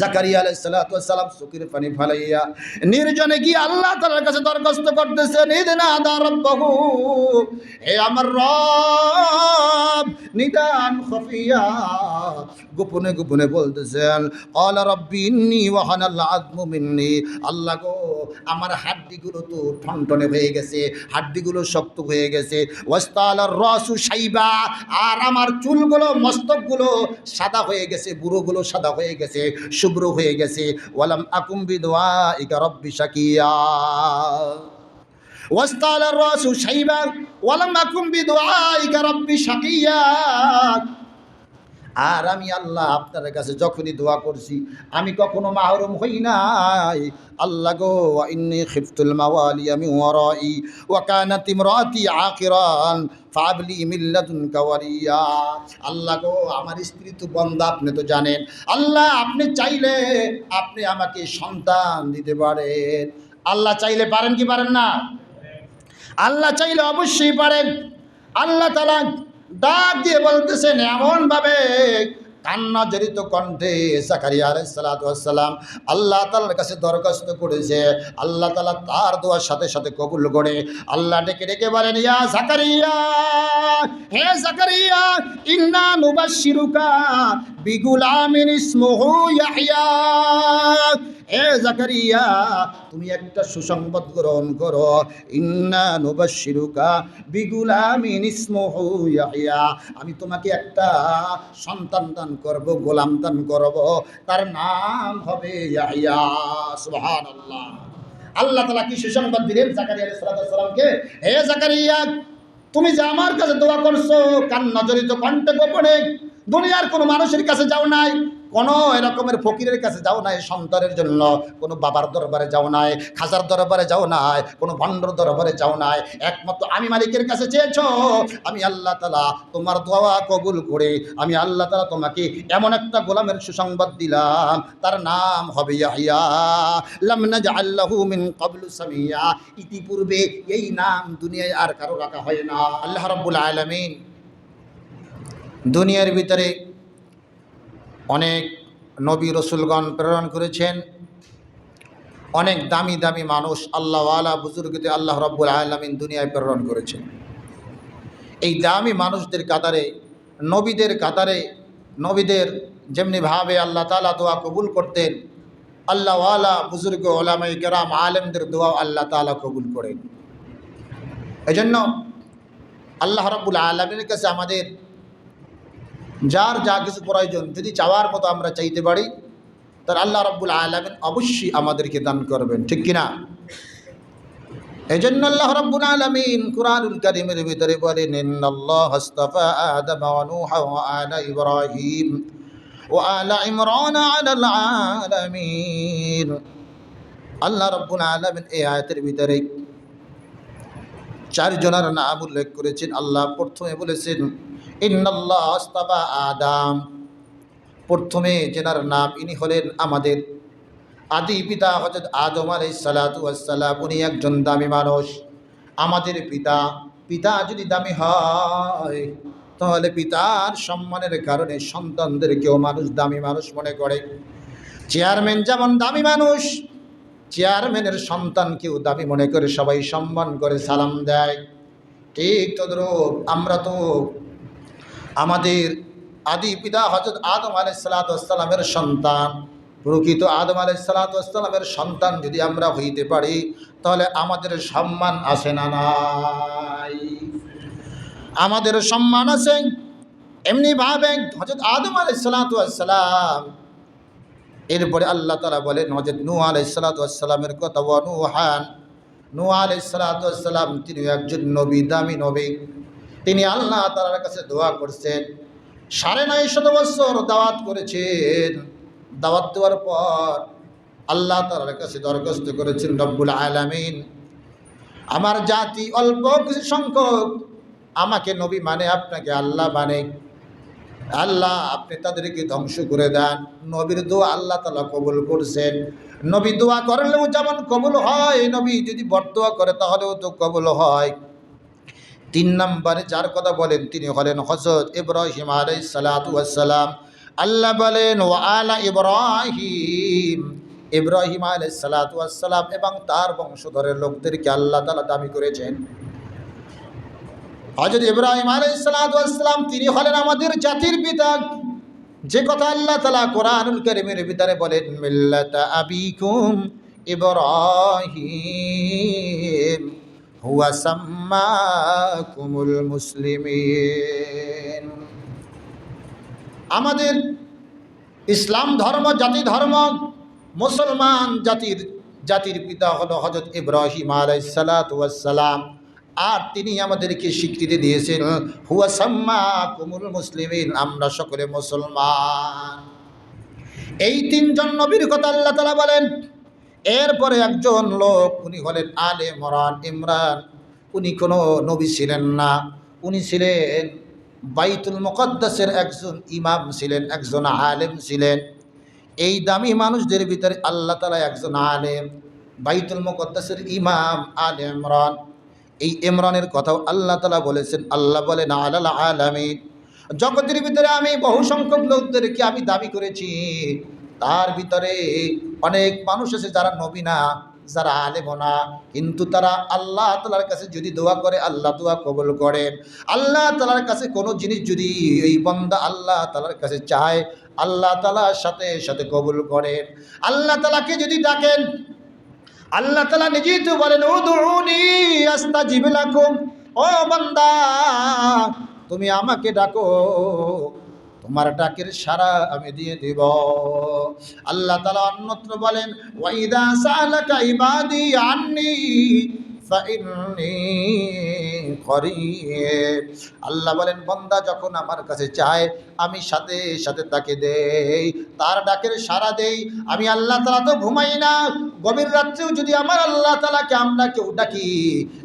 জাকারিয়া আলাইহিস সালাতু ওয়াস সালাম পানি ফালাইয়া নির্জনে গিয়ে আল্লাহ তাআলার কাছে দরখাস্ত করতেছেন, ইদনা দা হে আমার রব, নিদান খফিয়া। গোপনে গোপনে বলতেছেন, ক্বালা রাব্বি ইন্নী ওয়াহানাল আযমু মিন্নি। আল্লাহ গো, আমার হাড্ডিগুলো তো ঠনঠনে হয়ে গেছে, হাড্ডিগুলো শক্ত হয়ে গেছে। ওয়াস্তালার রসু সাইবা আর আমার চুলগুলো, মস্তকগুলো সাদা হয়ে গেছে, বুড়োগুলো সাদা হয়ে গেছে। শুভ্র হয়ে গেছে। ওয়ালাম আকুম্বি দোয়া ইকা রব্বি শাকিয়া। ওয়াস্তাল রসু সাইবা ওয়ালাম আকুম্বি দোয়া ইকা রব্বি শাকিয়া। আর আমি আল্লাহ আপনার কাছে যখনই দোয়া করছি, আমি কখনো মাহরুম হই নাই। আল্লাহ গো ইন্নি খিফতুল মাওয়ালি আমি ওয়ারাই, ওয়া কানাত ইমরাতি আকিরান, ফাবলি মিল্লাতুন কাওয়ারিয়া আল্লাহ গো, আমার স্ত্রী তো বন্ধা আপনি তো জানেন। আল্লাহ, আপনি চাইলে আপনি আমাকে সন্তান দিতে পারেন। আল্লাহ চাইলে পারেন কি পারেন না? আল্লাহ চাইলে অবশ্যই পারেন। আল্লাহ তালা ডাক দিয়ে বলতেছেন এমনভাবে কান্না জড়িত কণ্ঠে জাকারিয়া আলাইসালাম আল্লাহ তালার কাছে দরখাস্ত করেছে। আল্লাহ তালা তার দোয়ার সাথে সাথে কবুল করে। আল্লাহ ডেকে ডেকে বলেন, ইয়া জাকারিয়া, হে জাকারিয়া, ইন্না নুবাশশিরুকা বিগুলামিন ইসমুহু জাকারিয়া, তুমি একটা সুসংবাদ গ্রহণ করো। ইন্না নুবাশশিরুকা বিগুলামিন আমি তোমাকে একটা সন্তান দান করব, গোলাম দান করব। তার নাম হবে সুবহানাল্লাহ। আল্লাহ তালা কি সুসংবাদ দিলেন জাকারিয়া হে জাকারিয়া, তুমি যে আমার কাছে দোয়া করছ কান্না জড়িত কণ্ঠে গোপনে, দুনিয়ার কোনো মানুষের কাছে যাও নাই। কোনো এরকমের ফকিরের কাছে যাও নাই, সন্তানের জন্য। কোনো বাবার দরবারে যাও নাই, খাজার দরবারে যাও নাই, কোনো ভণ্ডর দরবারে যাও নাই। একমাত্র আমি মালিকের কাছে চেয়েছো। আমি আল্লাহ তালা তোমার দোয়া কবুল করে, আমি আল্লাহ তালা তোমাকে এমন একটা গোলামের সুসংবাদ দিলাম। তার নাম হবে ইয়াহিয়া। ইতিপূর্বে এই নাম দুনিয়ায় আর কারও রাখা হয় না। আল্লাহ রাব্বুল আলামিন দুনিয়ার ভিতরে অনেক নবী রসুলগণ প্রেরণ করেছেন। অনেক দামি দামি মানুষ আল্লাহ আল্লাহওয়ালা বুজুর্গতে আল্লাহ রব্বুল আলমিন দুনিয়ায় প্রেরণ করেছেন। এই দামি মানুষদের কাতারে, নবীদের কাতারে, নবীদের যেমনিভাবে আল্লাহ তালা দোয়া কবুল করতেন আল্লাহওয়ালা বুজুর্গ ওলামাই কেরাম আলেমদের দোয়া আল্লাহ তালা কবুল করেন। এজন্য আল্লাহ রব্বুল আলমীর কাছে আমাদের যার যা কিছু প্রয়োজন যদি চাওয়ার মতো আমরা চাইতে পারি, তার আল্লাহ রব্বুল আলমিন অবশ্যই আমাদেরকে দান করবেন, ঠিক কিনা? এই জন্য আল্লাহ রব্বুল আলমিন কুরআনুল কারীমের ভিতরে বলেন ইব্রাহিম ওয়া আলা ইমরান আলামিন। আল্লাহ রব্বুল আলমিন এই আয়াতের ভিতরে চারজনের নাম উল্লেখ করেছেন। আল্লাহ প্রথমে বলেছেন ইন্নাল্লাহ আদাম। প্রথমে যেনার নাম ইনি হলেন আমাদের আদি পিতা হজরত আদম আলাই সালাতাম উনি একজন দামি মানুষ। আমাদের পিতা পিতা যদি দামি হয়, তাহলে পিতার সম্মানের কারণে সন্তানদেরকেও মানুষ দামি মানুষ মনে করে। চেয়ারম্যান যেমন দামি মানুষ, চেয়ারম্যানের সন্তানকেও দামি মনে করে, সবাই সম্মান করে, সালাম দেয়। ঠিক তদ্রূপ আমরা তো আমাদের আদি পিতা হজরত আদম আলাইসালাতামের সন্তান। প্রকৃত আদম আলাইসালাতামের সন্তান যদি আমরা হইতে পারি, তাহলে আমাদের সম্মান আসে না নাই? আমাদের সম্মান আছে এমনি ভাবে হজরত আদম আলাইসালাতাম এরপরে আল্লাহ তালা বলেন হজরত নু আলাইসালাতামের কথা অনুহান নু আলাইসালাতাম তিনি একজন নবী, দামি নবী। তিনি আল্লাহ তালার কাছে দোয়া করছেন। সাড়ে নয় শত বছর দাওয়াত করেছেন। দাওয়াত দেওয়ার পর আল্লাহ তালার কাছে দরখাস্ত করেছেন, রব্বুল আলামিন, আমার জাতি অল্প কিছু সংখ্যক আমাকে নবী মানে আপনাকে আল্লাহ মানে। আল্লাহ, আপনি তাদেরকে ধ্বংস করে দেন। নবীর দোয়া আল্লাহ তালা কবুল করছেন। নবী দোয়া করলেও যেমন কবুল হয়, নবী যদি বরদোয়া করে তাহলেও তো কবুল হয়। তিন নম্বরে যার কথা বলেন, তিনি হলেন হজরত ইব্রাহিম আলাই সালাতাম আল্লাহ বলেন ও আলা ইব্রাহিম। ইব্রাহিম আলাই সালাতাম এবং তার বংশধরের লোকদেরকে আল্লাহ তালা দাবি করেছেন। হজরত ইব্রাহিম আলাই সালাতাম তিনি হলেন আমাদের জাতির পিতা। যে কথা আল্লাহ তালা কোরআনুল করিমের ভিতরে বলেন, মিল্লাতা আবিকুম ইব্রাহিম। হুয়া মুসলিমিন। আমাদের ইসলাম ধর্ম, জাতি ধর্ম, মুসলমান জাতির জাতির পিতা হলো হজরত ইব্রাহিম আলাইসালাম আর তিনি আমাদেরকে স্বীকৃতি দিয়েছেন, হুয়া সাম্মা কুমুল মুসলিমিন, আমরা সকলে মুসলমান। এই তিনজন নবীর কথা আল্লাহ তালা বলেন এরপরে একজন লোক, উনি হলেন আলে মরান ইমরান, উনি কোনো নবী ছিলেন না। উনি ছিলেন বাইতুল মুকদ্দাসের একজন ইমাম ছিলেন, একজন আলেম ছিলেন। এই দামি মানুষদের ভিতরে আল্লাহ তালা একজন আলেম, বাইতুল মুকদ্দাসের ইমাম আলে ইমরান। এই ইমরানের কথাও আল্লাহ তালা বলেছেন, আল্লাহ বলেন, আলাল আলামিন। জগতের ভিতরে আমি বহু সংখ্যক লোকদেরকে আমি দাবি করেছি তার ভিতরে অনেক মানুষ আছে যারা নবী না, যারা আলেম না, কিন্তু তারা আল্লাহ তালার কাছে যদি দোয়া করে, আল্লাহ দোয়া কবল করেন। আল্লাহ তালার কাছে কোনো জিনিস যদি এই বন্দা আল্লাহ তালার কাছে চায়, আল্লাহ তালার সাথে সাথে কবুল করেন। আল্লাহ তালাকে যদি ডাকেন, আল্লাহ তালা নিজেই তো বলেন ও দৌড়ি আস্তা জিবিলাকুম ও বন্দা, তুমি আমাকে ডাকো। তোমার ডাকের সারা আমি দিয়ে দেব। আল্লাহ তালা অন্যত্র বলেন ওয়াইদা সালাকা ইবাদি আন্নি আল্লাহ বলেন, বন্দা যখন আমার কাছে চায়, আমি সাথে সাথে তাকে দেই। তার ডাকের সারা দেই। আমি আল্লাহ তালা তো ঘুমাই না। গভীর রাত্রেও যদি আমার আল্লাহ তালাকে আমরা কেউ ডাকি,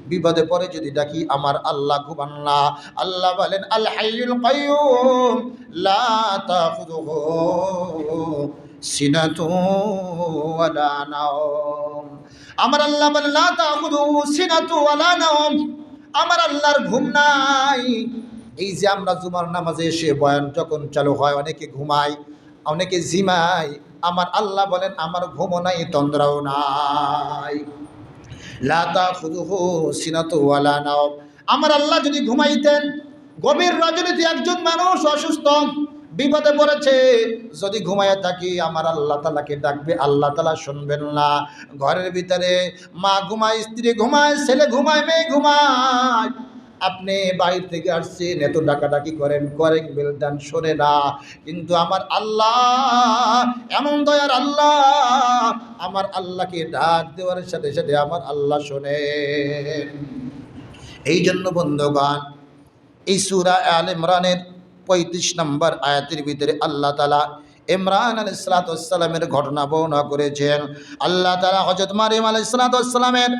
বিপদে পরে যদি ডাকি, আমার আল্লাহ ঘুমান না। আল্লাহ বলেন, আল সিনাতু ওয়ালা আমার আল্লাহ বলেন লা তাখুযুহু সিনাতু ওয়ালা আমার আল্লাহর ঘুম নাই। এই যে আমরা জুমার নামাজে এসে বয়ান যখন চালু হয়, অনেকে ঘুমায়, অনেকে জিমায়। আমার আল্লাহ বলেন, আমার ঘুমও নাই, তন্দ্রাও নাই। লাতা খুদুহু সিনাতু ওয়ালা নাও আমার আল্লাহ যদি ঘুমাইতেন, গভীর রজনীতে একজন মানুষ অসুস্থ বিপদে পড়েছে। যদি ঘুমায় থাকি, আমার আল্লাহ তালাকে ডাকবে, আল্লাহ তালা শুনবেন না। ঘরের ভিতরে মা ঘুমায়, স্ত্রী ঘুমায়, ছেলে ঘুমায়, মেয়ে ঘুমায়। আপনি বাইর থেকে আসছেন, এত ডাকাডাকি করেন করেন বেলদান শোনে না। কিন্তু আমার আল্লাহ, এমন দয়ার আল্লাহ, আমার আল্লাহকে ডাক দেওয়ার সাথে সাথে আমার আল্লাহ শোনে এই জন্য বন্ধুগণ, এই সুরা আল ইমরানের পঁয়ত্রিশ নম্বর আয়াতের ভিতরে আল্লাহ তালা ইমরান আল ইসলাতামের ঘটনা বর্ণনা করেছেন আল্লাহ তালা হজরত মারিম আল ইসলাতামের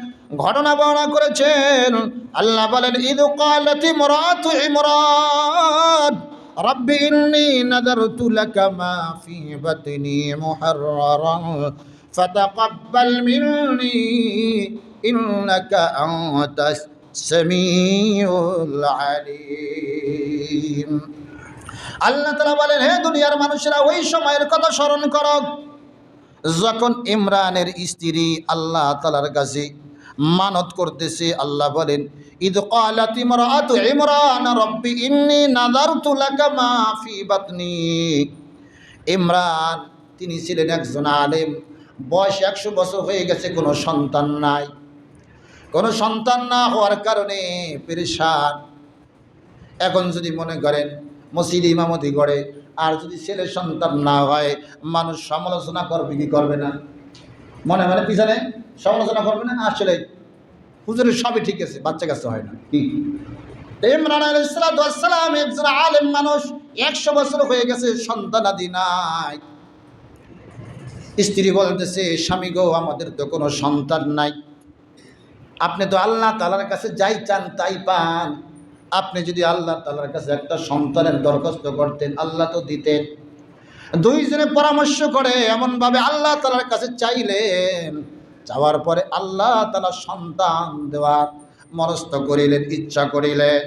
ঘটনা বর্ণনা করেছেন আল্লাহ বলেন ঈদ কালতি মরাত ইমরান رب إني نذرت لك ما في بطني محررا فتقبل مني إنك أنت السميع العليم আল্লাহ তালা বলেন, হে দুনিয়ার মানুষেরা, ওই সময়ের কথা স্মরণ কর। যখন ইমরানের স্ত্রী আল্লাহ তালার কাছে মানত করতেছে, আল্লাহ বলেন ঈদ কালাত ইমরান, রব্বি ইন্নি নাযারতু লাকা মা বাতনি। ইমরান, তিনি ছিলেন একজন আলেম, বয়স একশো বছর হয়ে গেছে, কোনো সন্তান নাই। কোনো সন্তান না হওয়ার কারণে পেরেশান। এখন যদি মনে করেন মসজিদ ইমামতি করে। আর যদি ছেলে সন্তান না হয়, মানুষ সমালোচনা করবে, কি করবে না? মনে মনে পিছনে? সমালোচনা করবে না? আসলে হুজুরের সবই ঠিক আছে, বাচ্চা কাছে হয় না। কি? ইমরান আলাইসালাম একজন আলেম মানুষ, একশো বছর হয়ে গেছে, সন্তানাদি নাই। স্ত্রী বলতেছে, স্বামী গো, আমাদের তো কোনো সন্তান নাই। আপনি তো আল্লাহ তালার কাছে যাই চান, তাই পান। আপনি যদি আল্লাহ তালার কাছে একটা সন্তানের দরখাস্ত করতেন, আল্লাহ তো দিতেন। দুইজনে পরামর্শ করে এমনভাবে আল্লাহ তালার কাছে চাইলেন। যাওয়ার পরে আল্লাহ তালা সন্তান দেওয়ার মনস্থ করিলেন, ইচ্ছা করিলেন।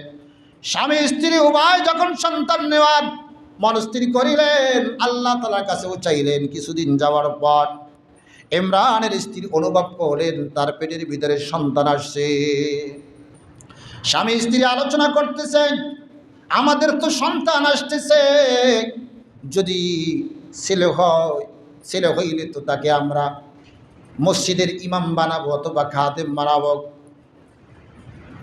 স্বামী, স্ত্রী উভয় যখন সন্তান নেওয়ার মনস্থির করিলেন, আল্লাহ তালার কাছেও চাইলেন কিছুদিন যাওয়ার পর ইমরানের স্ত্রী অনুভব করলেন, তার পেটের ভিতরে সন্তান আসছে। স্বামী স্ত্রী আলোচনা করতেছেন আমাদের তো সন্তান আসতেছে। যদি ছেলে হয়, ছেলে হইলে তো তাকে আমরা মসজিদের ইমাম বানাবো অথবা খাদেম বানাবো।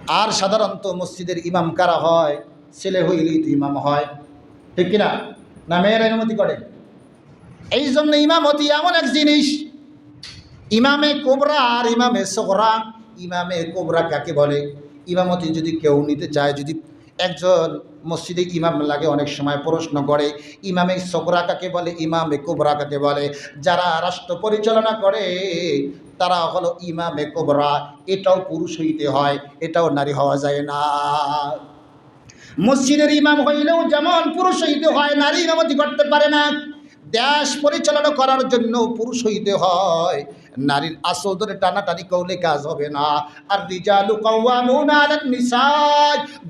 আর সাধারণত মসজিদের ইমাম কারা হয়? ছেলে হইলেই তো ইমাম হয়। ঠিক কিনা? না মেয়েরা অনুমতি করে? এই জন্য ইমামতি এমন এক জিনিস, ইমামে কোবরা আর ইমামে সোহরা ইমামে কোবরা কাকে বলে? ইমামতি যদি কেউ নিতে চায়, যদি একজন মসজিদে ইমাম লাগে, অনেক সময় প্রশ্ন করে, ইমামে সোকরা কাকে বলে, ইমামে কোবরা কাকে বলে? যারা রাষ্ট্র পরিচালনা করে, তারা হলো ইমামে কোবরা। এটাও পুরুষ হইতে হয়, এটাও নারী হওয়া যায় না। মসজিদের ইমাম হইলেও যেমন পুরুষ হইতে হয়, নারী ইমামতি করতে পারে না। দেশ পরিচালনা করার জন্য পুরুষ হইতে হয়। নারীর আসল ধরে টানাটানি করলে কাজ হবে না। আর রিজালু কাওয়ামুনা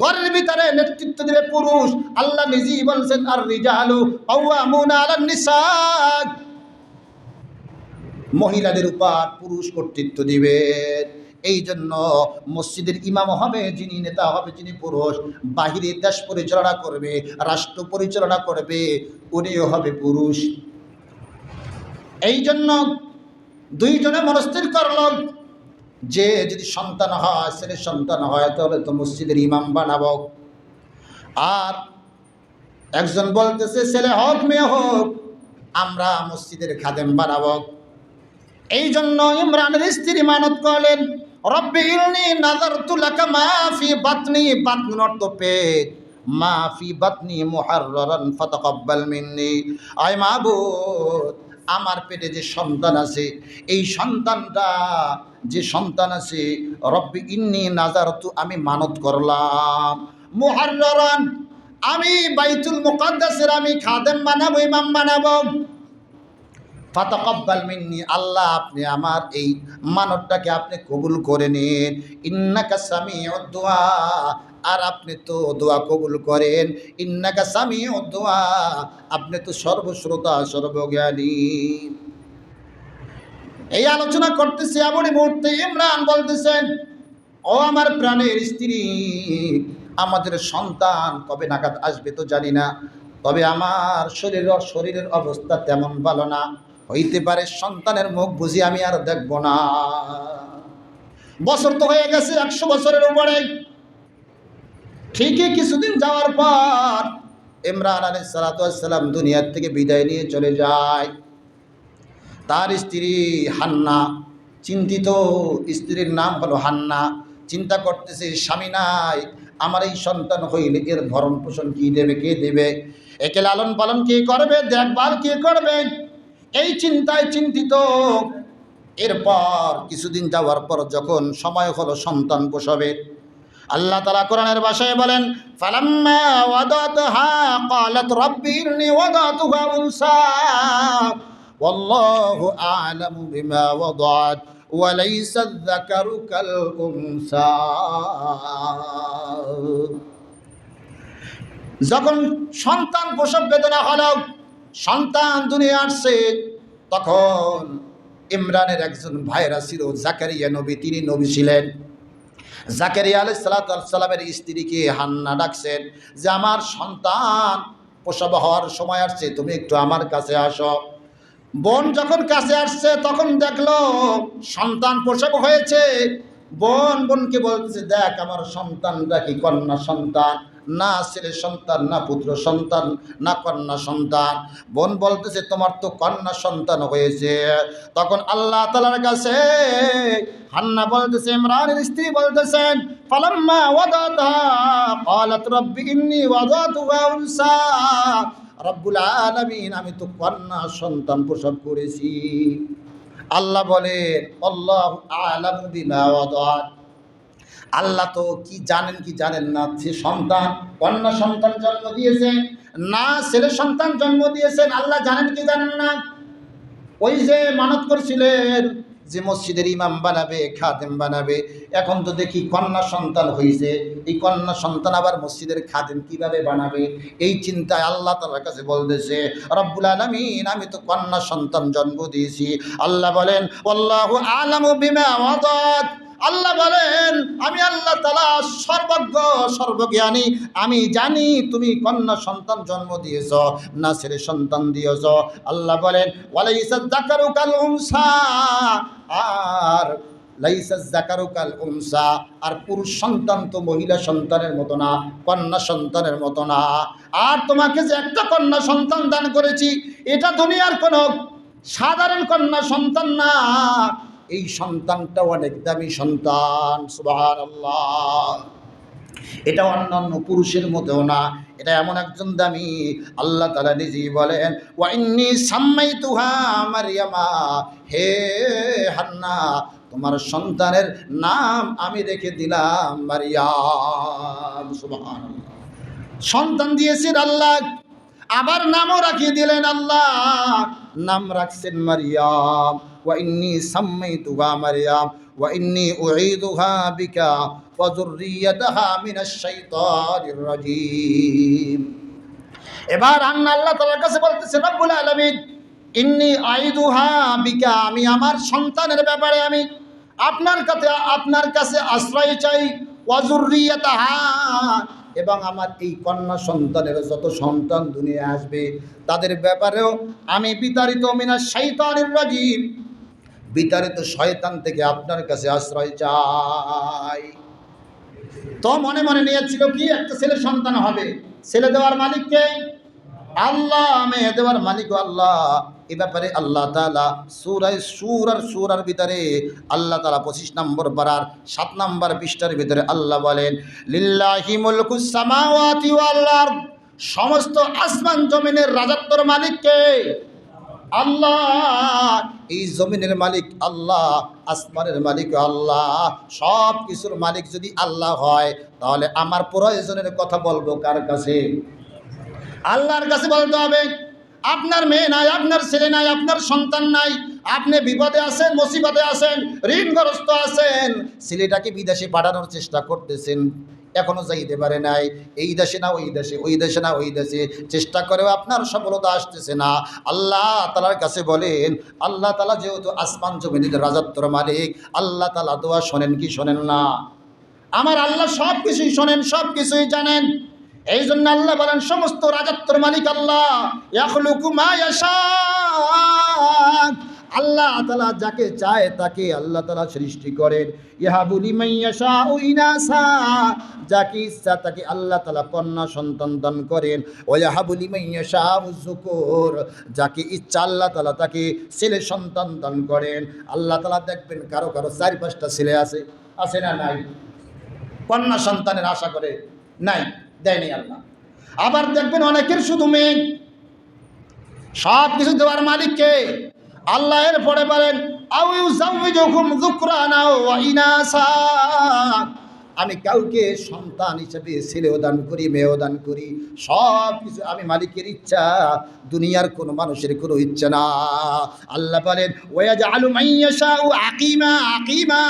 ঘরের ভিতরে নেতৃত্ব দিবে পুরুষ। আল্লাহ নিজেই বলছেন, আর রিজালু কাওয়ামুনা আলান মহিলাদের উপর পুরুষ কর্তৃত্ব দিবেন এই জন্য মসজিদের ইমাম হবে, যিনি নেতা হবে, যিনি পুরুষ। বাহিরে দেশ পরিচালনা করবে, রাষ্ট্র পরিচালনা করবে, উনিও হবে পুরুষ। এই জন্য দুইজনে মনস্থির করল যে যদি সন্তান হয়, ছেলে সন্তান হয়, তাহলে তো মসজিদের ইমাম বানাবো। আর একজন বলতেছে, ছেলে হোক, মেয়ে হোক, আমরা মসজিদের খাদেম বানাবো। এই জন্য ইমরানের স্ত্রী মানত করলেন, রব্বি ইলনি নাজারতু লাকা মা ফি বাতনি বাতন অর্থ পেট মা ফি বাতনি মুহাররান ফাতাকাব্বাল মিন্নি। আয় মাবুদ আমার পেটে যে সন্তান আছে, এই সন্তানটা যে সন্তান আছে, রব্বি ইন্নি নাজারতু, আমি মানত করলাম। মুহাররান আমি বাইতুল মুকাদ্দাসের, আমি খাদেম বানাবো, ইমাম বানাবো। ফাতাকাব্বাল মিন্নি, আল্লাহ আপনি আমার এই মানবটাকে আপনি কবুল করে নিন। ইন্নাকা সামিউদ আর আপনি তো দোয়া কবুল করেন। ইন্নাকা সামিউদ দুআ আপনি তো সর্বশ্রোতা, সর্বজ্ঞানী। এই আলোচনা করতেছি এমনই মুহূর্তে ইমরান বলতেছেন, ও আমার প্রাণের স্ত্রী, আমাদের সন্তান কবে নাগাদ আসবে তো জানি না। তবে আমার শরীর, শরীরের অবস্থা তেমন ভালো না। হইতে পারে সন্তানের মুখ বুঝি আমি আর দেখব না। বছর তো হয়ে গেছে, একশো বছরের উপরে। ঠিকই কিছুদিন যাওয়ার পর ইমরান আলী সালাতাম দুনিয়ার থেকে বিদায় নিয়ে চলে যায়। তার স্ত্রী হান্না, চিন্তিত স্ত্রীর নাম হলো হান্না, চিন্তা করতেছে, স্বামী নাই, আমার এই সন্তান হইলে এর ভরণ পোষণ কি দেবে, কে দেবে? একে লালন পালন কে করবে? দেখভাল কে করবে? এই চিন্তায় চিন্তিত। এরপর কিছুদিন যাওয়ার পর যখন সময় হলো সন্তান প্রসবে আল্লাহ তালা কোরআনের ভাষায় বলেন ফালাম্মা ওয়াদাতহা ক্বালাত রাব্বি ইন্নী ওয়াদাতুহা উনসা ওয়াল্লাহু আ'লামু বিমা ওয়াদাত وليس الذكر كالأنثى যখন সন্তান প্রসব বেদনা হলো সন্তান দুনিয়া আসছে তখন ইমরানের একজন ভাইরা ছিল জাকারিয়া নবী তিনি নবী ছিলেন জাকারিয়া আলাই সালাতামের স্ত্রীকে হান্না ডাকছেন যে, আমার সন্তান প্রসব হওয়ার সময় আসছে, তুমি একটু আমার কাছে আসো। বোন যখন কাছে আসছে, তখন দেখল সন্তান প্রসব হয়েছে। বোন বোনকে বলতেছে, দেখ, আমার সন্তানটা কি কন্যা সন্তান? না ছেলে সন্তান, না পুত্র সন্তান, না কন্যা সন্তান। বোন বলতেছে, তোমার তো কন্যা সন্তান হয়েছে। তখন আল্লাহ তালার কাছে হান্না বলতেছে, ইমরানের স্ত্রী বলতেছেন রব্বুল আলামিন, আমি তো কন্যা সন্তান প্রসব করেছি। আল্লাহ বলেন, আল্লাহ আলাম বিমা ওয়াদাত। আল্লাহ তো কি জানেন কি জানেন না? সে সন্তান কন্যা সন্তান জন্ম দিয়েছে, না ছেলে সন্তান জন্ম দিয়েছেন, আল্লাহ জানেন কি জানেন না? ওই যে মানত করছিলেন, যে মসজিদের ইমাম বানাবে, খাদেম বানাবে, এখন তো দেখি কন্যা সন্তান হয়েছে এই কন্যা সন্তান আবার মসজিদের খাদেম কীভাবে বানাবে? এই চিন্তায় আল্লাহ তালার কাছে বলতেছে, রব্বুল আলমিন, আমি তো কন্যা সন্তান জন্ম দিয়েছি। আল্লাহ বলেন আল্লাহ আলামু বিমা আল্লাহ বলেন, আমি আল্লাহ তালা সর্বজ্ঞ, সর্বজ্ঞানী। আমি জানি তুমি কন্যা সন্তান জন্ম দিয়েছ না ছেলে সন্তান দিয়েছ। আল্লাহ বলেন আর, লাইসা জাকারু কাল উনসা। আর পুরুষ সন্তান তো মহিলা সন্তানের মতো না, কন্যা সন্তানের মতো না। আর তোমাকে যে একটা কন্যা সন্তান দান করেছি, এটা দুনিয়ার কোনো সাধারণ কন্যা সন্তান না। এই সন্তানটা অনেক দামি সন্তান সুবাহ এটা অন্যান্য পুরুষের মধ্যেও না, এটা এমন একজন দামি। আল্লাহ তালা নিজেই বলেন ওয়াইনি সাম্মাই তুহা মারিয়ামা। হে হান্না, তোমার সন্তানের নাম আমি রেখে দিলাম মারিয়াম সুবহান সন্তান দিয়েছেন আল্লাহ, আবার নামও রাখিয়ে দিলেন আল্লাহ। নাম রাখছেন মারিয়াম। সাম্মাইতুহা মারিয়াম ওয়াইনি উঈদুহা বিকা ওয়া যুররিয়াতাহা মিনাশ শাইতানির রাজীম এবার আন্না আল্লাহ তাআলার কাছে বলতেছে, রব্বুল আলামিন, ইন্নি আইদুহা বিকা, আমি আমার সন্তানের ব্যাপারে আমি আপনার কাছে আপনার কাছে আশ্রয় চাই ওয়াজুরিয়াতাহা এবং আমার এই কন্যা সন্তানের যত সন্তান দুনিয়া আসবে, তাদের ব্যাপারেও আমি বিতাড়িত মিনা শৈতানের রাজীব বিতাড়িত শয়তান থেকে আপনার কাছে আশ্রয় চাই। তো মনে মনে নিয়েছিল কি, একটা ছেলে সন্তান হবে। ছেলে দেওয়ার মালিককে আল্লাহ। মেয়ে দেওয়ার মালিক আল্লাহ। এ ব্যাপারে আল্লাহ তালা সুরায় সুর আর সুরার ভিতরে আল্লাহ তালা পঁচিশ নম্বর পাড়ার সাত নম্বর পৃষ্ঠার ভিতরে আল্লাহ বলেন, লিল্লাহি আরদ। সমস্ত আসমান জমিনের রাজত্বর মালিককে আল্লাহ, এই জমিনের মালিক আল্লাহ, আসমানের মালিক আল্লাহ, সব কিছুর মালিক যদি আল্লাহ হয়, তাহলে আমার প্রয়োজনের কথা বলব কার কাছে? আল্লাহর কাছে বলতে হবে, আপনার মেয়ে নাই, আপনার ছেলে নাই, আপনার সন্তান নাই, আপনি বিপদে আছেন, মুসিবতে আছেন, ঋণগ্রস্ত আছেন, ছেলেটাকে বিদেশে পাঠানোর চেষ্টা করতেছেন। এখনও যাইতে পারে নাই। এই দেশে না ওই দেশে ওই দেশে না ওই দেশে। চেষ্টা করেও আপনার সফলতা আসতেছে না। আল্লাহ তালার কাছে বলেন, আল্লাহ তালা যেহেতু আসমান জমিনের রাজত্বর মালিক, আল্লাহ তালা দোয়া শোনেন কি শোনেন না? আমার আল্লাহ সব কিছুই শোনেন, সব কিছুই জানেন। এই জন্য আল্লাহ বলেন, সমস্ত রাজত্বর মালিক আল্লাহ। ইয়াখলুকু মা আল্লাহ তালা যাকে চায় তাকে আল্লাহ তালা সৃষ্টি করেন। ইহাবুলি মাইয়াশা ইনাসা, যাকে ইচ্ছা তাকে আল্লাহ তালা কন্যা সন্তান দান করেন। ও ইহাবুলি মাইয়াশা জুকুর যাকে ইচ্ছা আল্লাহ তালা তাকে ছেলে সন্তান দান করেন। আল্লাহ তালা দেখবেন কারও কারও চারি পাঁচটা ছেলে আছে আছে না নাই? কন্যা সন্তানের আশা করে নাই, দেয়নি আল্লাহ। আবার দেখবেন অনেকের শুধু মেয়ে। সব কিছু দেওয়ার মালিককে আল্লাহ এর পরে বলেন আমি কাউকে সন্তান হিসেবে ছেলেও দান করি, মেয়েও দান করি, সব কিছু আমি মালিকের ইচ্ছা, দুনিয়ার কোনো মানুষের কোনো ইচ্ছা না। আল্লাহ বলেন ওয়াজ আলু মাইয়াশা ও আকিমা আকিমা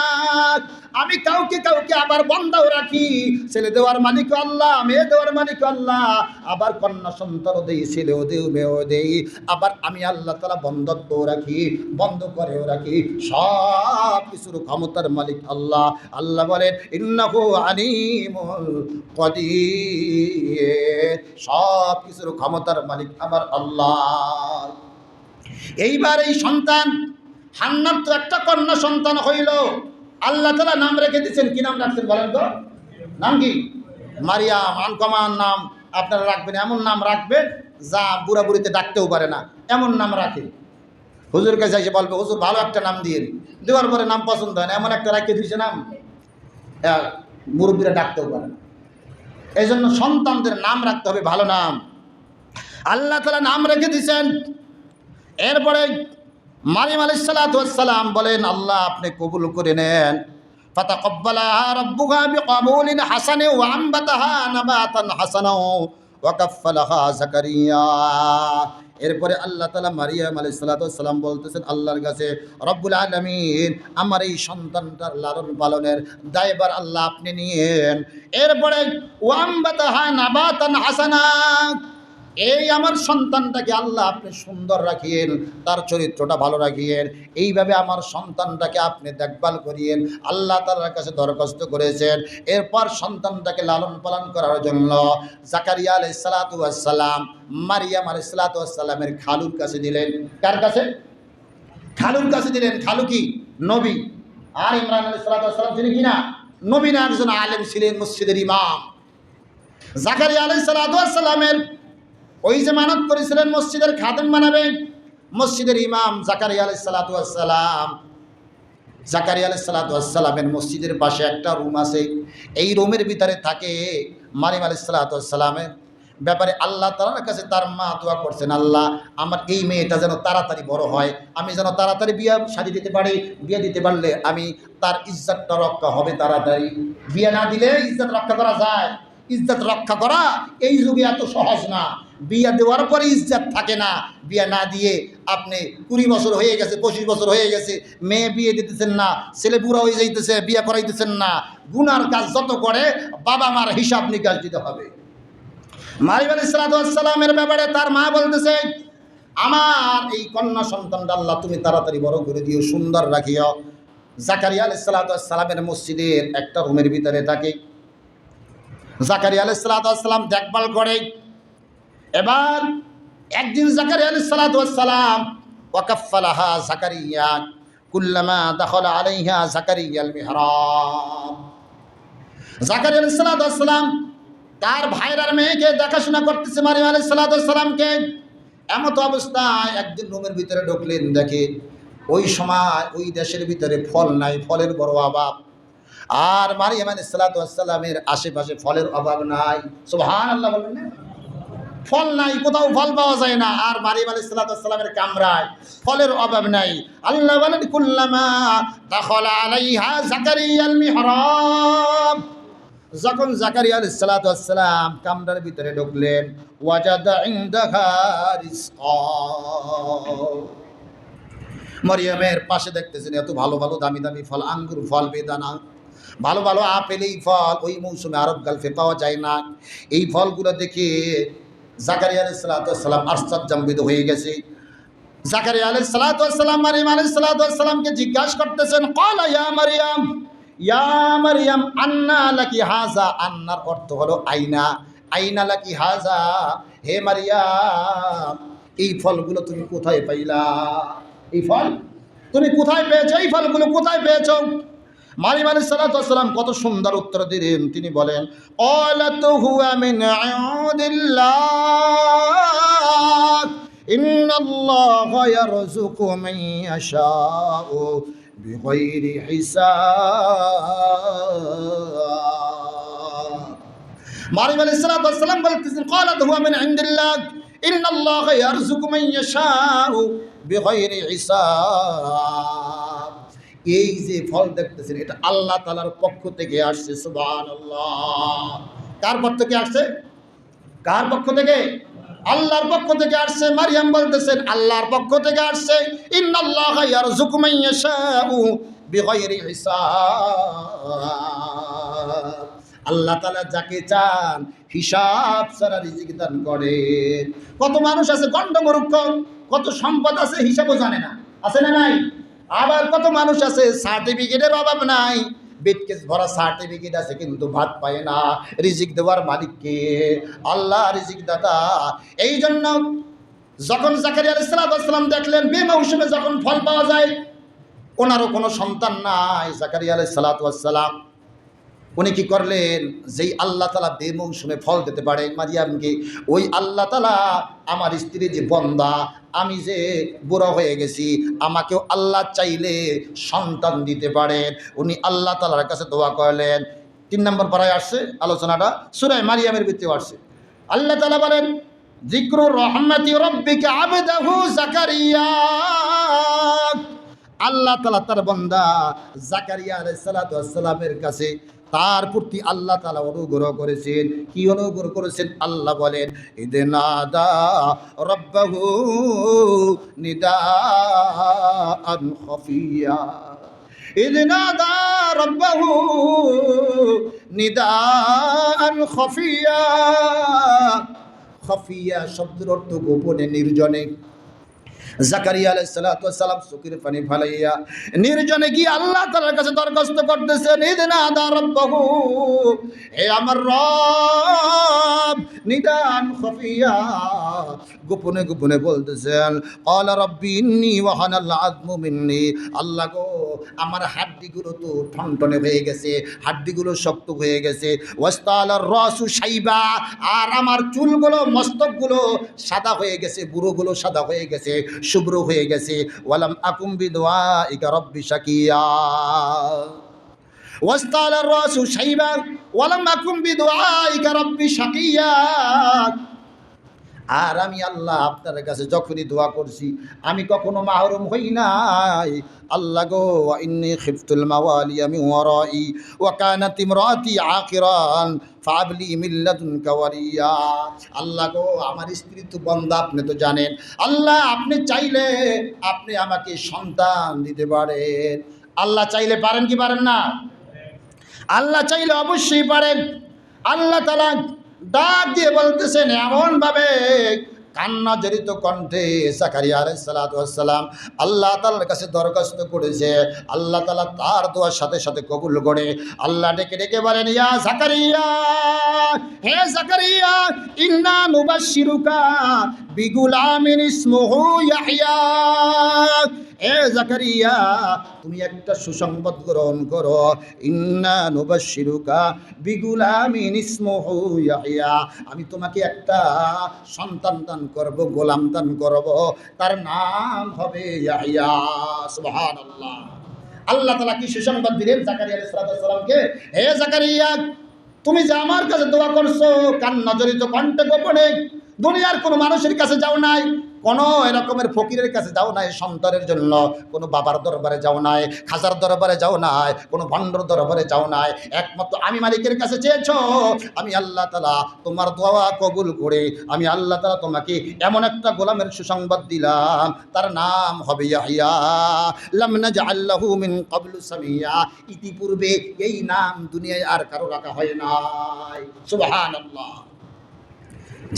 আমি কাউকে কাউকে আবার বন্ধাও রাখি। ছেলে দেওয়ার মালিক আল্লাহ, মেয়ে দেওয়ার মালিক আল্লাহ। আবার কন্যা সন্তানও দেই, ছেলেও দেও মেয়েও দেই। আবার আমি আল্লাহ তালা বন্ধত্বও রাখি, বন্ধ করেও রাখি। সব কিছুর ক্ষমতার মালিক আল্লাহ। আল্লাহ বলেন, ইন্নাহু আলিমুল কদির। সব কিছুর ক্ষমতার মালিক আমার আল্লাহ। এইবার এই সন্তান হান্নার তো একটা কন্যা সন্তান হইল। আল্লাহ তালা নাম রেখে দিচ্ছেন কি নাম রাখছেন বলেন তো? নাম কি? মারিয়াম আনকমান নাম। আপনারা রাখবেন, এমন নাম রাখবেন যা বুড়া বুড়িতে ডাকতেও পারে না। এমন নাম রাখে। হুজুর কাছে এসে বলবে, হুজুর, ভালো একটা নাম দিয়ে দেওয়ার পরে নাম পছন্দ হয় না। এমন একটা রাখতে দিয়েছে নাম। মুরব্বীরা ডাকতেও পারে না। এই জন্য সন্তানদের নাম রাখতে হবে ভালো নাম। আল্লাহ তালা নাম রেখে দিয়েছেন। এরপরে মারিম আলি সালাম বলেন, আল্লাহ, আপনি কবুল করে নেন। এরপরে আল্লাহ তালা মারিয়াম আলি সাল্লাম বলতেছেন, আল্লাহর কাছে, রব্বুল আলমিন, আমার এই সন্তানটার লালন পালনের দায়বার আল্লাহ আপনি নিয়েন। এরপরে ওয়াম্বাত হাসানা। এই আমার সন্তানটাকে আল্লাহ আপনি সুন্দর রাখিয়েন, তার চরিত্রটা ভালো রাখিয়েন, এইভাবে আমার সন্তানটাকে আপনি দেখভাল করিয়েন, আল্লাহ তালার কাছে দরখাস্ত করেছেন। এরপর সন্তানটাকে লালন পালন করার জন্য জাকারিয়া আলাই সালাতাম মারিয়াম আলাই সালাতামের খালুর কাছে দিলেন। কার কাছে? খালুর কাছে দিলেন। খালু কি? নবী। আর ইমরান আলাই সালাতাম তিনি কিনা নবী না, একজন আলেম ছিলেন মসজিদের ইমাম। জাকারিয়া আলাই সালাতামের ওই যে মানত করেছিলেন মসজিদের খাদেম বানাবেন মসজিদের ইমাম জাকারিয়া আলাই সালাতাম জাকারিয়া আলাই সালাতামের মসজিদের পাশে একটা রুম আছে, এই রুমের ভিতরে থাকে মারিম আলাই সালাতামের ব্যাপারে আল্লাহ তালার কাছে তার মা দোয়া করছেন, আল্লাহ, আমার এই মেয়েটা যেন তাড়াতাড়ি বড় হয়, আমি যেন তাড়াতাড়ি বিয়ে সাজি দিতে পারি, বিয়ে দিতে পারলে আমি তার ইজ্জতটা রক্ষা হবে তাড়াতাড়ি। বিয়ে না দিলে ইজ্জত রক্ষা করা যায়, ইজ্জত রক্ষা করা এই যুগে এত সহজ না। বিয়ে দেওয়ার পরে ইজ্জত থাকে না। বিয়ে না দিয়ে আপনি কুড়ি বছর হয়ে গেছে, পঁচিশ বছর হয়ে গেছে, মেয়ে বিয়ে দিতেছেন না, ছেলে বুড়া হয়ে যাইতেছে, বিয়ে করাইতেছেন না। গুনার কাজ যত করে, বাবা মার হিসাব নিকাশ দিতে হবে। মারিব আলী সালামের ব্যাপারে তার মা বলতেছে, আমার এই কন্যা সন্তানটা আল্লাহ তুমি তাড়াতাড়ি বড় করে দিও, সুন্দর রাখিও। জাকারিয়া আলী সালামের মসজিদের একটা রুমের ভিতরে থাকে। জাকারিয়া আলী সালাম দেখভাল করে। এবার একদিন জাকারিয়া আলী সালাম ওয়াকাফালাহা জাকারিয়া, কুল্লামা দখল আলাইহা জাকারিয়াল মিহরাব। জাকারিয়া আলী সালাম তার ভাইরার মেয়েকে দেখাশোনা করতেছে মারিম আলী সালামকে। এমত অবস্থায় একদিন রুমের ভিতরে ঢুকলেন, দেখে ওই সময় ওই দেশের ভিতরে ফল নাই, ফলের বড় অভাব। আর মারিয়াম আলী আশেপাশে ফলের অভাব নাই। সুবহান আল্লাহ বলবেন না? ফল নাই, কোথাও ফল পাওয়া যায় না। আর মারিম আলী সালাতামের কামরায় ফলের অভাব নাই। আল্লাহ বলেন, কুল্লামা যখন জাকারিয়া আলী সালাতাম কামরার ভিতরে ঢুকলেন, ওয়াজাদা মরিয়মের পাশে দেখতেছেন, এত ভালো ভালো দামি দামি ফল, আঙ্গুর ফল, বেদানা। ভালো ভালো আপেল এই ফল, ওই মৌসুমে আরব গালফে পাওয়া যায় না। এই ফলগুলো দেখে জাকারিয়া আলি সালাতাম হয়ে গেছে। জাকারিয়া আলি সালাতাম মারিয়াম আলি সালাতামকে জিজ্ঞাসা করতেছেন কলা ইয়া মারিয়াম? আন্না হাজা। অর্থ হলো আইনা। হাজা? হে মারিয়াম, এই ফলগুলো তুমি কোথায় পাইলা? এই ফল? তুমি কোথায় পেয়েছ? এই ফলগুলো কোথায় পেয়েছ? মারিম আলী সালাতাম কত সুন্দর উত্তর দিলেন। তিনি বলেন অলাত হুয়া মিন আয়াদিল্লাহ ইন্নাল্লাহ ইয়ারযুকু মান ইয়াশাউ বিগয়রি হিসাব। মারিম আলী সালাতাম বলতেছেন কলাত হুয়া মিন ইন্দিল্লাহ, ইন্নাল্লাহ ইয়ারযুকু মান ইয়াশাউ বিগয়রি হিসাব। এই যে ফল দেখতেছেন, এটা আল্লাহ তালার পক্ষ থেকে আসছে সুবান কার পক্ষ থেকে আসছে? কার পক্ষ থেকে? আল্লাহর পক্ষ থেকে আসছে, মারিয়াম বলতেছেন, আল্লাহর পক্ষ থেকে আসছে। ইন্নাল্লাহ ইয়ারযুকু মান ইয়াশাউ বিগাইরি হিসাব। আল্লাহ তালা যাকে চান, হিসাব ছাড়া রিজিক দান করে। কত মানুষ আছে গণ্ডমরুক্ষ কত সম্পদ আছে, হিসাবও জানে না। আছে না নাই? আবার কত মানুষ আছে? সার্টিফিকেটের অভাব নাই। বেটকেস ভরা সার্টিফিকেট আছে, কিন্তু ভাত পায় না। রিজিক দেওয়ার মালিককে আল্লাহ রিজিক দাতা। এই জন্য যখন জাকারিয়া আলাইসালাম দেখলেন বে মৌসুমে যখন ফল পাওয়া যায়, ওনারও কোনো সন্তান নাই জাকারিয়া আলাইসালাম উনি কি করলেন? যেই আল্লাহ তালা বে মৌসুমে ফল দিতে পারে মারিয়ামকে, ওই আল্লাহ তালা আমার স্ত্রী যে বন্দা আমি যে বুড়ো হয়ে গেছি, আমাকেও আল্লাহ চাইলে সন্তান দিতে পারেন। উনি আল্লাহ তালার কাছে দোয়া করলেন। তিন নম্বর পাড়ায় আসছে আলোচনাটা, সুরায় মারিয়ামের ভিত্তিও আসছে। আল্লাহ তালা বলেন জিক্রুর রহমতি রব্বিকে আবেদাহু জাকারিয়া। আল্লাহ তালা তার বন্দা জাকারিয়া আলাইসালামের কাছে তার প্রতি আল্লাহ তালা অনুগ্রহ করেছেন কি অনুগ্রহ করেছেন আল্লাহ বলেন ইদে নাদা রব্বাহু নিদা আন খফিয়া إذ نادى ربه نداء خفيا খফিয়া শব্দের অর্থ গোপনে নির্জনে জাকারিয়া আলাইহিস সালাম চোখের পানি ফালাইয়া নির্জনে গিয়ে আল্লাহ তাআলার কাছে দরখাস্ত করতেছেন ইদনা রব্বাহু, হে আমার রব, নিদান খফিয়া। গোপনে গোপনে বলতেছেন, ক্বালা রাব্বি ইন্নী ওয়াহানাল আযমু মিন্নি। আল্লাহ গো, আমার হাড্ডিগুলো তো ঠনঠনে হয়ে গেছে, হাড্ডিগুলো শক্ত হয়ে গেছে। ওয়াস্তালার রাসু শাইবা, আর আমার চুলগুলো, মস্তকগুলো সাদা হয়ে গেছে, বুড়োগুলো সাদা হয়ে গেছে। শুভ্র হয়ে গেছে। ওয়ালাম আকুম্বি দোয়া ইকা রব্বি শাকিয়া। ওয়াস্তাল রাসু শাইবা ওয়ালাম আকুম্বি দোয়া ইকা রব্বি আর আমি আল্লাহ আপনার কাছে যখনই দোয়া করছি, আমি কখনো মাহরুম হই নাই। আল্লাহ গো ইন্নি খিফতুল মাওয়ালি আমি ওয়ারাই, ওয়া কানাত ইমরাতি আকিরান ফাবলি মিল্লাতুন কাওয়ারিয়া আল্লাহ গো, আমার স্ত্রী তো বন্ধা, আপনি তো জানেন। আল্লাহ, আপনি চাইলে আপনি আমাকে সন্তান দিতে পারেন। আল্লাহ চাইলে পারেন কি পারেন না? আল্লাহ চাইলে অবশ্যই পারেন। আল্লাহ তালা ডাক দিয়ে বলতেছেন, এমনভাবে কান্না জড়িত কণ্ঠে সাকারিয়া সালাম আল্লাহ তালার কাছে দরখাস্ত করেছে। আল্লাহ তালা তার দোয়ার সাথে সাথে কবুল করে। আল্লাহ ডেকে ডেকে বলেন, ইয়া জাকারিয়া, হে জাকারিয়া, ইন্না নুবাশশিরুকা বিগুলামিন ইসমুহু এ জাকারিয়া, তুমি একটা সুসংবাদ গ্রহণ করো। ইন্না নুবাশশিরুকা বিগুলামিন ইসমুহু ইয়াহইয়া আমি তোমাকে একটা সন্তান দান করব, গোলাম দান করব। তার নাম হবে ইয়াহইয়া সুবহানাল্লাহ। আল্লাহ তাআলা কি সুসংবাদ দিলেন জাকারিয়া আলাইহিস সালামকে? হে জাকারিয়া, তুমি যে আমার কাছে দোয়া করছ কান্না জড়িত কণ্ঠে গোপনে, দুনিয়ার কোনো মানুষের কাছে যাও নাই। কোনো এরকমের ফকিরের কাছে যাও নাই, সন্তানের জন্য। কোনো বাবার দরবারে যাও নাই, খাজার দরবারে যাও নাই, কোনো ভণ্ডর দরবারে যাও নাই। একমাত্র আমি মালিকের কাছে চেয়েছ, আমি আল্লাহ তালা তোমার দোয়া কবুল করে, আমি আল্লাহ তালা তোমাকে এমন একটা গোলামের সুসংবাদ দিলাম। তার নাম হবে ইয়াহিয়া। আল্লাহু সামিয়া। ইতিপূর্বে এই নাম দুনিয়ায় আর কারও রাখা হয় নাই। সুবহানাল্লাহ।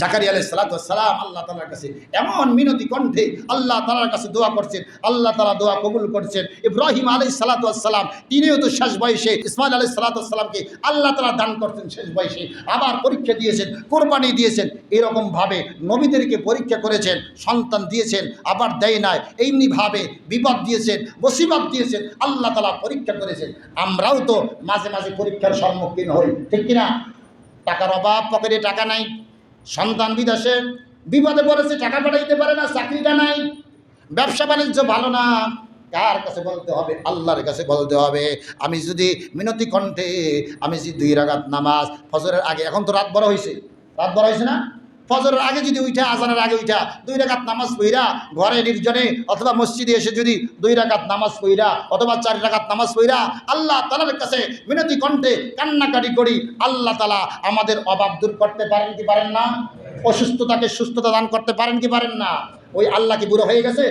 জাকারি আলাই সালাম আল্লাহ তালার কাছে এমন মিনতি কণ্ঠে আল্লাহ তালার কাছে দোয়া করছেন, আল্লাহ তালা দোয়া কবুল করছেন। ইব্রাহিম আলাই সালাতাম তিনিও তো শেষ বয়সে ইসমাইল আলাই সালাতামকে আল্লাহ তালা দান করছেন শেষ বয়সে, আবার পরীক্ষা দিয়েছেন, কোরবানি দিয়েছেন। এরকমভাবে নবীদেরকে পরীক্ষা করেছেন, সন্তান দিয়েছেন, আবার দেয় নাই। এমনিভাবে বিপদ দিয়েছেন, মুসিবত দিয়েছেন, আল্লাহ তালা পরীক্ষা করেছেন। আমরাও তো মাঝে মাঝে পরীক্ষার সম্মুখীন হই, ঠিক কিনা? টাকার অভাব, পকেটে টাকা নাই। সন্তান বিদেশে, বিপদে পড়েছে, টাকা পাঠাইতে পারে না, চাকরিটা নাই, ব্যবসা বাণিজ্য ভালো না, কার কাছে বলতে হবে? আল্লাহর কাছে বলতে হবে। আমি যদি মিনতি কণ্ঠে, আমি যদি দুই রাগাত নামাজ, ফজরের আগে, এখন তো রাত বড় হয়েছে রাত বড় হয়েছে না? ফজরের আগে যদি উঠা, আজানের আগে উঠা দুই রাকাত নামাজ পইরা ঘরে নির্জনে অথবা মসজিদে এসে যদি দুই রাকাত নামাজ পইরা অথবা চার রাকাত নামাজ পইরা আল্লাহ তালার কাছে মিনতি কণ্ঠে কান্নাকাটি করি, আল্লাহ তালা আমাদের অভাব দূর করতে পারেন কি পারেন না? অসুস্থতাকে সুস্থতা দান করতে পারেন কি পারেন না? ওই আল্লাহ কি বুড়ো হয়ে গেছে?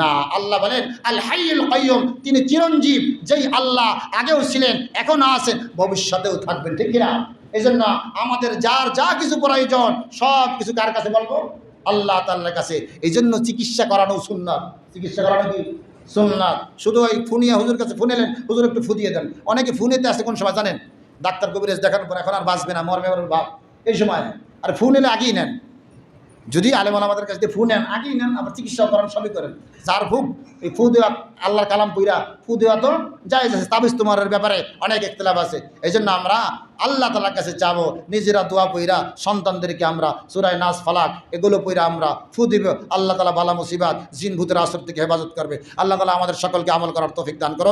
না, আল্লাহ বলেন, আল হাইয়ুল কাইয়ুম তিনি চিরঞ্জীব, যেই আল্লাহ আগেও ছিলেন, এখনও আছেন, ভবিষ্যতেও থাকবেন, ঠিক কিনা? এই জন্য আমাদের যার যা কিছু প্রয়োজন, সব কিছু কার কাছে বলব? আল্লাহ তাল্লার কাছে। এই জন্য চিকিৎসা করানো সুন্নাত। চিকিৎসা করানো কি? সুন্নাত। শুধু ওই ফুনিয়া হুজুর কাছে ফোন এলেন হুজুর একটু ফুদিয়ে দেন। অনেকে ফুনেতে আসে কোন সময় জানেন? ডাক্তার কবিরাজ দেখানোর পর এখন আর বাঁচবে না মর্মে বাপ। এই সময়। আর ফোন এলে আগেই নেন। যদি আলেমান আমাদের কাছে ফু নেন, আগেই নেন, আবার চিকিৎসা করেন, সবই করেন। যার ফুক এই ফু দেওয়া, আল্লাহর কালাম পুইরা ফু দেওয়া তো যাই আছে, তাবিজ তোমারের ব্যাপারে অনেক ইখতলাফ আছে। এই জন্য আমরা আল্লাহ তালার কাছে চাবো, নিজেরা দোয়া পইরা সন্তানদেরকে আমরা, সুরায় নাচ ফালাক, এগুলো পইরা আমরা ফু দিব। আল্লাহ তালা বালা মুসিবাত, জিন ভূতের আসর থেকে হেফাজত করবে। আল্লাহ তালা আমাদের সকলকে আমল করার তৌফিক দান করুন।